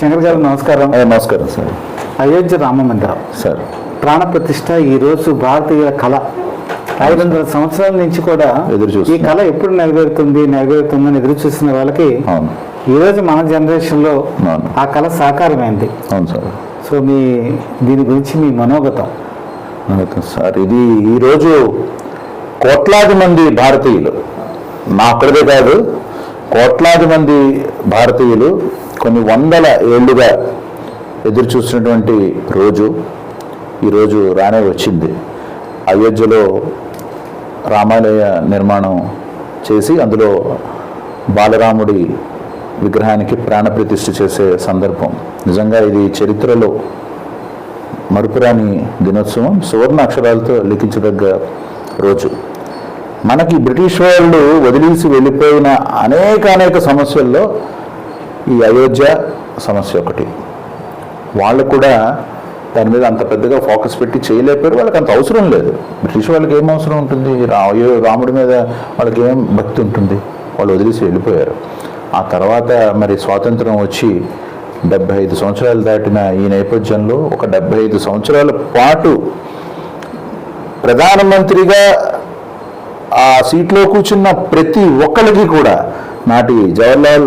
శంకర్ గారు నమస్కారం నమస్కారం సార్. అయోధ్య రామ మందిరం సార్. ప్రాణ ప్రతిష్ట ఈ రోజు భారతీయ కళ. ఐదు వందల సంవత్సరాల నుంచి కూడా ఎదురు ఈ. కళ ఎప్పుడు నెరవేరుతుంది నెరవేరుతుందని ఎదురు చూస్తున్న వాళ్ళకి అవును. ఈ రోజు మన జనరేషన్లో అవును. ఆ కళ సాకారమైంది. అవును సార్. సో మీ దీని గురించి మీ మనోగతం సార్. ఇది ఈరోజు కోట్లాది మంది భారతీయులు నా ఒక్కడిదే కాదు కోట్లాది మంది భారతీయులు కొన్ని వందల ఏళ్ళుగా ఎదురు చూసినటువంటి రోజు ఈరోజు రానే వచ్చింది. అయోధ్యలో రామాలయ నిర్మాణం చేసి అందులో బాలరాముడి విగ్రహానికి ప్రాణప్రతిష్ఠ చేసే సందర్భం. నిజంగా ఇది చరిత్రలో మరుపురాని దినోత్సవం సువర్ణ అక్షరాలతో లిఖించదగ్గ రోజు. మనకి బ్రిటిష్ వాళ్ళు వదిలేసి వెళ్ళిపోయిన అనేక అనేక సమస్యల్లో ఈ అయోధ్య సమస్య ఒకటి. వాళ్ళు కూడా దాని మీద అంత పెద్దగా ఫోకస్ పెట్టి చేయలేకపోయారు. వాళ్ళకి అంత అవసరం లేదు. బ్రిటిష్ వాళ్ళకి ఏం అవసరం ఉంటుంది? రాముడి మీద వాళ్ళకి ఏం భక్తి ఉంటుంది? వాళ్ళు వదిలేసి వెళ్ళిపోయారు. ఆ తర్వాత మరి స్వాతంత్రం వచ్చి డెబ్బై ఐదు సంవత్సరాలు దాటిన ఈ నేపథ్యంలో ఒక డెబ్బై ఐదు సంవత్సరాల పాటు ప్రధానమంత్రిగా ఆ సీట్లో కూర్చున్న ప్రతి ఒక్కరికి కూడా నాటి జవహర్లాల్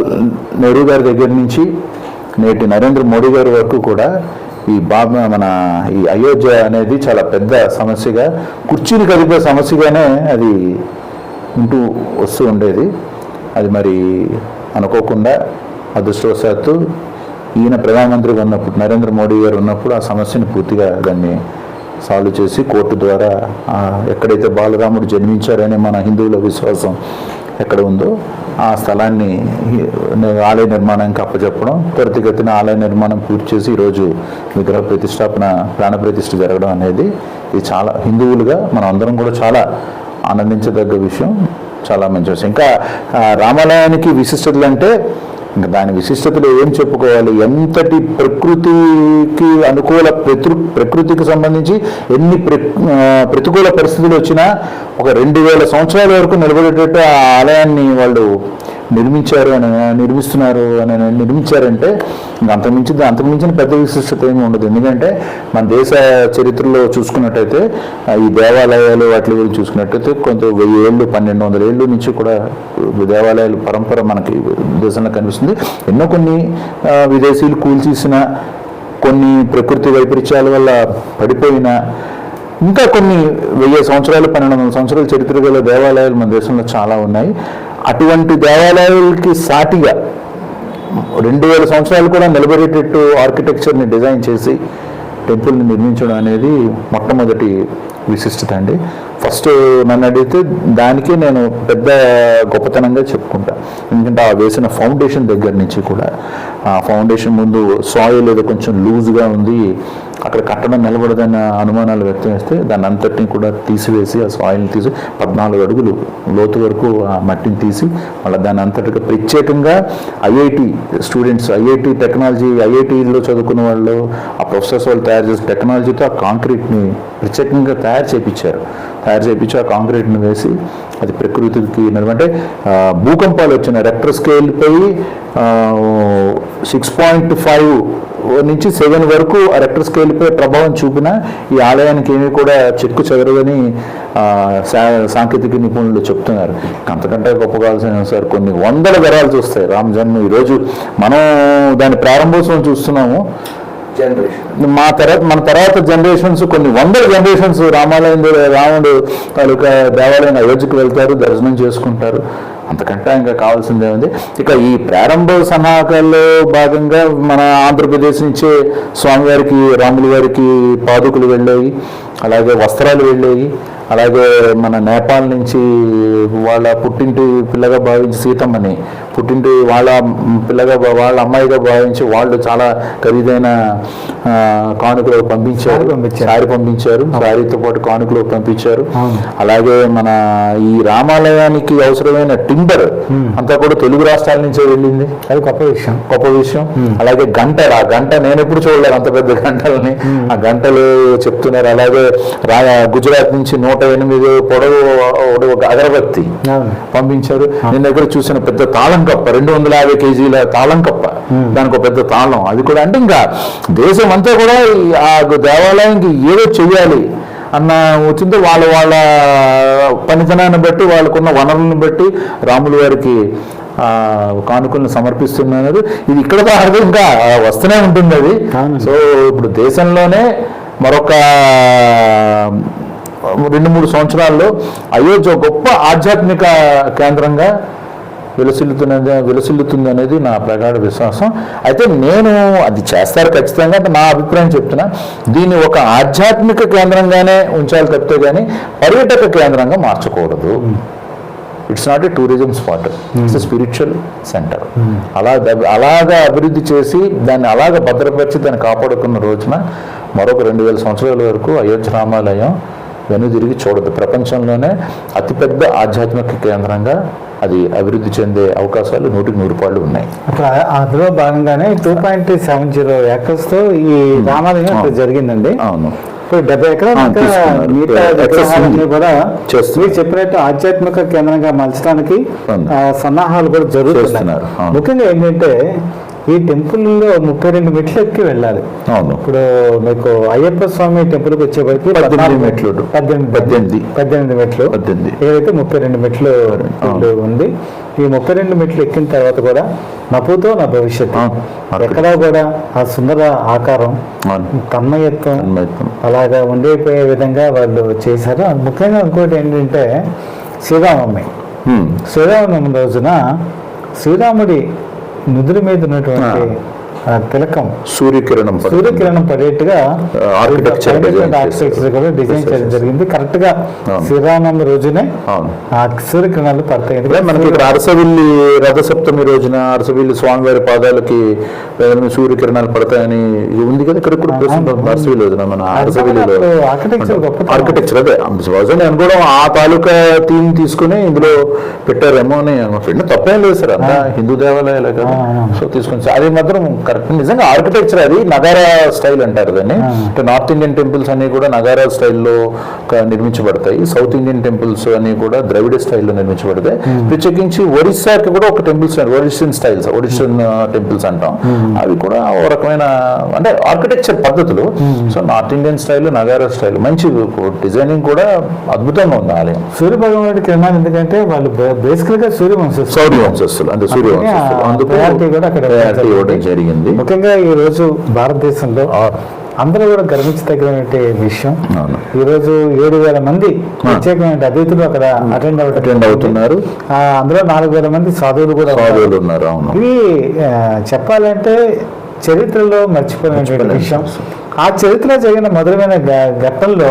నెహ్రూ గారి దగ్గర నుంచి నేటి నరేంద్ర మోడీ గారి వరకు కూడా ఈ బాబా మన ఈ అయోధ్య అనేది చాలా పెద్ద సమస్యగా కుర్చీని కలిపే సమస్యగానే అది ఉంటూ వస్తూ ఉండేది. అది మరి అనుకోకుండా అదృష్టవశాత్తు ఈయన ప్రధానమంత్రిగా ఉన్నప్పుడు నరేంద్ర మోడీ గారు ఉన్నప్పుడు ఆ సమస్యను పూర్తిగా దాన్ని సాల్వ్ చేసి కోర్టు ద్వారా ఎక్కడైతే బాలరాముడు జన్మించారనే మన హిందువుల విశ్వాసం ఎక్కడ ఉందో ఆ స్థలాన్ని ఆలయ నిర్మాణానికి అప్పచెప్పడం త్వరితగతిన ఆలయ నిర్మాణం పూర్తి చేసి ఈరోజు విగ్రహ ప్రతిష్టాపన ప్రాణ ప్రతిష్ఠ జరగడం అనేది ఇది చాలా హిందువులుగా మనం అందరం కూడా చాలా ఆనందించదగ్గ విషయం చాలా మంచి విషయం. ఇంకా రామాలయానికి విశిష్టతలు అంటే ఇంకా దాని విశిష్టతలు ఏం చెప్పుకోవాలి? ఎంతటి ప్రకృతికి అనుకూల ప్రతృ ప్రకృతికి సంబంధించి ఎన్ని ప్ర ఆ, ప్రతికూల పరిస్థితులు వచ్చినా ఒక రెండు వేల సంవత్సరాల వరకు నిలబడేటట్టు ఆ ఆలయాన్ని వాళ్ళు నిర్మించారు అని నిర్మిస్తున్నారు అని నిర్మించారంటే అంతకుమించి అంతకుమించిన పెద్ద విశిష్టత ఏమి ఉండదు. ఎందుకంటే మన దేశ చరిత్రలో చూసుకున్నట్టయితే ఈ దేవాలయాలు వాటి గురించి చూసుకున్నట్టయితే కొంత వెయ్యి ఏళ్ళు పన్నెండు వందల ఏళ్ళు నుంచి కూడా దేవాలయాలు పరంపర మనకి దేశంలో కనిపిస్తుంది. ఎన్నో కొన్ని విదేశీయులు కూల్చేసిన కొన్ని ప్రకృతి వైపరీత్యాల వల్ల పడిపోయిన ఇంకా కొన్ని వెయ్యి సంవత్సరాలు పన్నెండు వందల సంవత్సరాల చరిత్ర గల దేవాలయాలు మన దేశంలో చాలా ఉన్నాయి. అటువంటి దేవాలయాలకి సాటిగా రెండు వేల సంవత్సరాలు కూడా నిలబడేటట్టు ఆర్కిటెక్చర్ని డిజైన్ చేసి టెంపుల్ని నిర్మించడం అనేది మొట్టమొదటి విశిష్టత అండి. ఫస్ట్ నన్ను అడిగితే దానికి నేను పెద్ద గొప్పతనంగా చెప్పుకుంటా. ఎందుకంటే ఆ వేసిన ఫౌండేషన్ దగ్గర నుంచి కూడా ఆ ఫౌండేషన్ ముందు సాయిల్ ఏదో కొంచెం లూజ్గా ఉంది అక్కడ కట్టడం నిలబడదన్న అనుమానాలు వ్యక్తం చేస్తే దాన్ని అంతటిని కూడా తీసివేసి ఆ సాయిల్ని తీసి పద్నాలుగు అడుగులు లోతు వరకు ఆ మట్టిని తీసి మళ్ళీ దాని అంతటిగా ప్రత్యేకంగా ఐఐటి స్టూడెంట్స్ ఐఐటి టెక్నాలజీ ఐఐటిలో చదువుకున్న వాళ్ళు ఆ ప్రొఫెసర్స్ వాళ్ళు తయారు చేసిన టెక్నాలజీతో ఆ కాంక్రీట్ని ప్రత్యేకంగా తయారు చేయించారు తయారు చేయించి ఆ కాంక్రీట్ని వేసి అది ప్రకృతికి అంటే భూకంపాలు వచ్చిన రెక్టర్ స్కేల్ పై సిక్స్ పాయింట్ ఫైవ్ నుంచి సెవెన్ వరకు ఆ రెక్టర్ స్కేల్పై ప్రభావం చూపిన ఈ ఆలయానికి ఏమీ కూడా చెక్కు చెదరదని సా- సాంకేతిక నిపుణులు చెప్తున్నారు. అంతకంటే గొప్ప కావాల్సిన సార్ కొన్ని వందల వివరాలు చూస్తాయి. రామ్ జన్మ ఈరోజు మనం దాని ప్రారంభోత్సవం చూస్తున్నాము. మా తర్వాత మన తర్వాత జనరేషన్స్ కొన్ని వందల జనరేషన్స్ రామాలయం దగ్గర రాముడు తాలూకా దేవాలయం అయోధ్యకు వెళ్తారు దర్శనం చేసుకుంటారు. అంతకంటే ఇంకా కావాల్సిందే ఉంది ఇక ఈ ప్రారంభ సన్నాహకాల్లో భాగంగా మన ఆంధ్రప్రదేశ్ నుంచే స్వామివారికి రాముల గారికి పాదుకులు వెళ్ళాయి. అలాగే వస్త్రాలు వెళ్ళాయి. అలాగే మన నేపాల్ నుంచి వాళ్ళ పుట్టింటి పిల్లగా భావించి సీతమ్మని పుట్టింటి వాళ్ళ పిల్లగా వాళ్ళ అమ్మాయిగా భావించి వాళ్ళు చాలా ఖరీదైన కానుకలు పంపించారు. సారీ పంపించారు. సారీతో పాటు కానుకలు పంపించారు. అలాగే మన ఈ రామాలయానికి అవసరమైన టింబర్ అంతా కూడా తెలుగు రాష్ట్రాల నుంచే వెళ్ళింది. అది గొప్ప విషయం. గొప్ప విషయం. అలాగే గంటలు ఆ గంట నేను ఎప్పుడు చూడలేదు అంత పెద్ద గంటలని. ఆ గంటలు చెప్తున్నారు. అలాగే గుజరాత్ నుంచి నూట ఎనిమిది పొడవు అగరబత్తి పంపించారు. నేను దగ్గర చూసిన పెద్ద తాళం కప్ప రెండు వందల యాభై కేజీల తాళం కప్ప దానికి ఒక పెద్ద తాళం. అది కూడా అంటే ఇంకా దేశం అంతా కూడా ఆ దేవాలయానికి ఏదో చెయ్యాలి అన్న వచ్చిందో వాళ్ళ వాళ్ళ పనితనాన్ని బట్టి వాళ్ళకున్న వనరులను బట్టి రాముల వారికి కానుకలను సమర్పిస్తున్నారు ఇది ఇక్కడ ఇంకా వస్తూనే ఉంటుంది అది. సో ఇప్పుడు దేశంలోనే మరొక రెండు మూడు సంవత్సరాల్లో అయోధ్య గొప్ప ఆధ్యాత్మిక కేంద్రంగా విలసిల్లుతున్నది విలసిల్లుతుంది అనేది నా ప్రగాఢ విశ్వాసం. అయితే నేను అది చేస్తారు ఖచ్చితంగా అంటే నా అభిప్రాయం చెప్తున్నా. దీన్ని ఒక ఆధ్యాత్మిక కేంద్రంగానే ఉంచాలి తప్పితే కానీ పర్యాటక కేంద్రంగా మార్చకూడదు. It's not a tourism spot it's spiritual centre అలా అలాగా అభివృద్ధి చేసి దాన్ని అలాగ భద్రపరిచి దాన్ని కాపాడుకున్న రోజున మరొక రెండు వేల సంవత్సరాల వరకు అయోధ్య రామాలయం వెనుదిరిగి చూడదు ప్రపంచంలోనే అతిపెద్ద ఆధ్యాత్మిక కేంద్రంగా అది అభివృద్ధి చెందే అవకాశాలు నూటికి నూరు పాళ్ళు ఉన్నాయి. అందులో భాగంగానే టూ పాయింట్ సెవెన్ జీరో ఏకర్స్తో ఈ రామాలయం ఇక్కడ జరిగిందండి. అవును. ఇప్పుడు డెబ్బై ఎకరాలు. కూడా. మీరు చెప్పినట్టు ఆధ్యాత్మిక కేంద్రంగా మలచడానికి సన్నాహాలు కూడా అవును. ముఖ్యంగా ఏంటంటే ఈ టెంపుల్లో ముప్పై రెండు మెట్లు ఎక్కి వెళ్ళాలి అవును ఇప్పుడు మీకు అయ్యప్ప స్వామి టెంపుల్కి వచ్చేప్పటికి పద్దెనిమిది మెట్లు. పద్దెనిమిది పద్దెనిమిది. పద్దెనిమిది మెట్లు పద్దెనిమిది. ఏదైతే ముప్పై రెండు మెట్లు. ఉంది ఈ ముప్పై రెండు మెట్లు ఎక్కిన తర్వాత కూడా నపుతో నా భవిష్యత్తు. ఎక్కడా కూడా ఆ సుందర ఆకారం తన్మయత్వం. అలాగా ఉండిపోయే విధంగా వాళ్ళు చేశారు ముఖ్యంగా ఇంకోటి ఏంటంటే శ్రీరామమ్మి. శ్రీరామనవమి రోజున శ్రీరాముడి నుదురు మీద ఉన్నటువంటి తిలకం. సూర్యకిరణం. సూర్యకిరణం పడేట్టుగా ఆర్కిటెక్చర్ డిజైన్ ఆర్కిటెక్చర్ కూడా డిజైన్ చేయడం జరిగింది. కరెక్ట్గా. శ్రీరామనవమి రోజునే సూర్యకిరణాలు పడతాయి. మనకి ఇక్కడ అరసవిల్లి రథసప్తమి రోజున అరసవిల్లి స్వామివారి పాదాలకి సూర్యకిరణాలు పడతాయని ఉంది కదా ఇక్కడ కూడా. అరసవిల్లి రోజున మన అరసవిల్లిలో. architecture గొప్పతనం. ఆర్కిటెక్చర్ అదే. నేను కూడా ఆ తాలూకా థీమ్ తీసుకుని ఇందులో పెట్టారేమో అని అనుకుంటున్నా తప్పేం లేదు సార్. అంతా హిందూ దేవాలయాలే కదా. సో తీసుకొని అది మాత్రం కరెక్ట్ నిజంగా ఆర్కిటెక్చర్ అది నగారా స్టైల్ అంటారు దాన్ని. అంటే నార్త్ ఇండియన్ టెంపుల్స్ అన్ని కూడా నగారా స్టైల్లో నిర్మించబడతాయి. సౌత్ ఇండియన్ టెంపుల్స్ అన్ని కూడా ద్రవిడ స్టైల్లో నిర్మించబడతాయి. ప్రత్యేకించి ఒరిస్సాకి కూడా ఒక temples Orissan styles Orissan temples అంటాం. అవి కూడా ఓ రకమైన అంటే ఆర్కిటెక్చర్ పద్ధతులు. So north Indian style Nagara style మంచి డిజైనింగ్ కూడా అద్భుతంగా ఉంది ఆలయం. సూర్య భగవానుడి కిరణాలు ఎందుకంటే వాళ్ళు బేసికల్గా సూర్య వంశస్థులు. సౌర్య వంశస్థులు అంటే సూర్య అందుకని ఆ వంశస్థులు అందుకు కూడా అక్కడ ఇవ్వడం జరిగింది. ముఖ్యంగా ఈ రోజు భారతదేశంలో అందరూ కూడా గర్వించదగినటువంటి విషయం. అవును. ఈ రోజు ఏడు వేల మంది ప్రత్యేకమైన అతిథులు అక్కడ అటెండ్ అటెండ్ అవుతున్నారు. అందులో నాలుగు వేల మంది సాధువులు కూడా ఉన్నారు. సాధువులు ఉన్నారు అవును. ఇవి చెప్పాలంటే చరిత్రలో మర్చిపోయినటువంటి విషయం. ఆ చరిత్ర జరిగిన మధురమైన ఘట్టంలో.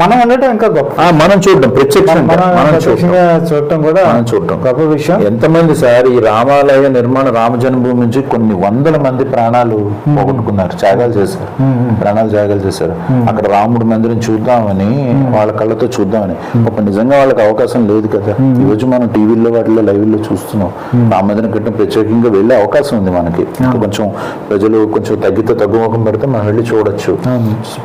మనం ఉండటం ఇంకా గొప్ప. మనం చూడడం ప్రత్యక్షంగా మనం చూడటం కూడా మనం చూడటం. గొప్ప విషయం. ఎంతమంది సార్ ఈ రామాలయ నిర్మాణ రామ జన్మభూమి నుంచి కొన్ని వందల మంది ప్రాణాలు పోగొట్టుకున్నారు త్యాగాలు చేశారు. ప్రాణాలు త్యాగాలు చేశారు. అక్కడ రాముడి మందిరం చూద్దామని వాళ్ళ కళ్ళతో చూద్దామని. ఒక నిజంగా వాళ్ళకి అవకాశం లేదు కదా. ఈ రోజు మనం టీవీలో వాటిలో లైవ్లో చూస్తున్నాం రామ మందిరం కట్టిన ప్రత్యేకంగా వెళ్ళే అవకాశం ఉంది మనకి. కొంచెం ప్రజలు కొంచెం తగ్గితే తగ్గుముఖం పెడితే మనం వెళ్ళి చూడొచ్చు. సో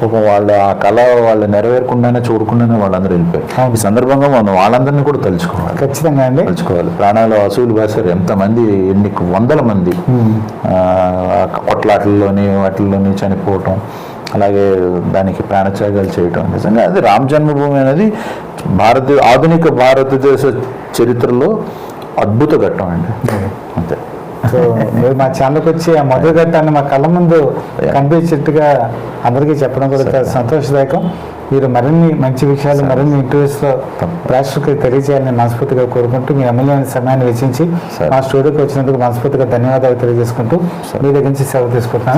పాపం వాళ్ళ ఆ కళ వాళ్ళు నెరవేరకుండానే చూడకుండానే వాళ్ళందరూ వెళ్ళిపోయారు. ఈ సందర్భంగా మనం వాళ్ళందరినీ కూడా తలుచుకోవాలి. ఖచ్చితంగా అండి. తలుచుకోవాలి. ప్రాణాలు అసూలు బాసారు ఎంతమంది ఎన్ని వందల మంది ఆ, కొట్లాటల్లోని వాటిల్లోని చనిపోవటం అలాగే దానికి ప్రాణత్యాగాలు చేయటం. నిజంగా అది రామ జన్మభూమి అనేది భారత ఆధునిక భారతదేశ చరిత్రలో అద్భుత ఘట్టం అండి. అంతే. సో మీరు మా ఛానల్కి వచ్చి ఆ మధుర ఘట్టాన్ని మా కళ్ళ ముందు కనిపించేట్టుగా అందరికీ చెప్పడం కూడా సంతోషదాయకం. మీరు మరిన్ని మంచి విషయాలు మరిన్ని ఇంటర్వ్యూస్లో ప్రేక్షకులకు తెలియజేయాలని మనస్ఫూర్తిగా కోరుకుంటూ మీ అమూల్యమైన సమయాన్ని వెచ్చించి. మా స్టూడియోకి వచ్చినందుకు మనస్ఫూర్తిగా ధన్యవాదాలు తెలియజేసుకుంటూ మీ దగ్గర నుంచి సెలవు తీసుకుంటున్నాను.